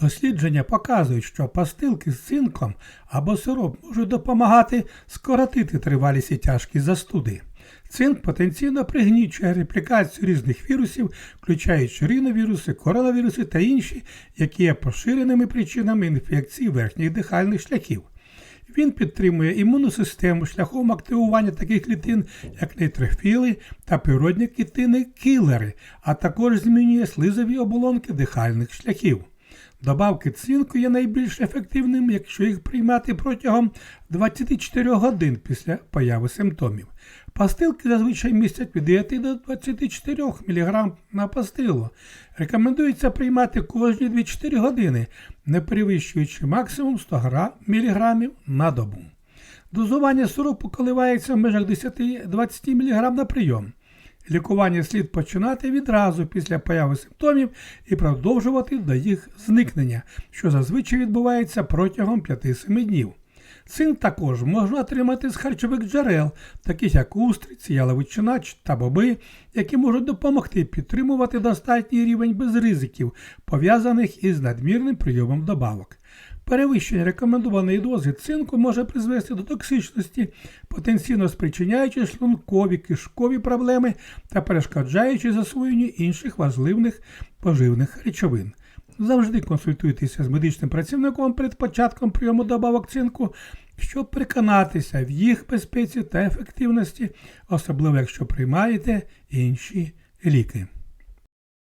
Дослідження показують, що пастилки з цинком або сироп можуть допомагати скоротити тривалість і тяжкість застуди. Цинк потенційно пригнічує реплікацію різних вірусів, включаючи риновіруси, коронавіруси та інші, які є поширеними причинами інфекцій верхніх дихальних шляхів. Він підтримує імунну систему шляхом активування таких клітин, як нейтрофіли та природні клітини кілери, а також змінює слизові оболонки дихальних шляхів. Добавки цинку є найбільш ефективними, якщо їх приймати протягом 24 годин після появи симптомів. Пастилки зазвичай містять від 9 до 24 мг на пастилу. Рекомендується приймати кожні 2-4 години, не перевищуючи максимум 100 мг на добу. Дозування сиропу коливається в межах 10-20 мг на прийом. Лікування слід починати відразу після появи симптомів і продовжувати до їх зникнення, що зазвичай відбувається протягом 5-7 днів. Цинк також можна отримати з харчових джерел, таких як устриці, яловичина та боби, які можуть допомогти підтримувати достатній рівень без ризиків, пов'язаних із надмірним прийомом добавок. Перевищення рекомендованої дози цинку може призвести до токсичності, потенційно спричиняючи шлункові кишкові проблеми та перешкоджаючи засвоєнню інших важливих поживних речовин. Завжди консультуйтеся з медичним працівником перед початком прийому добавок цинку, щоб переконатися в їх безпеці та ефективності, особливо якщо приймаєте інші ліки.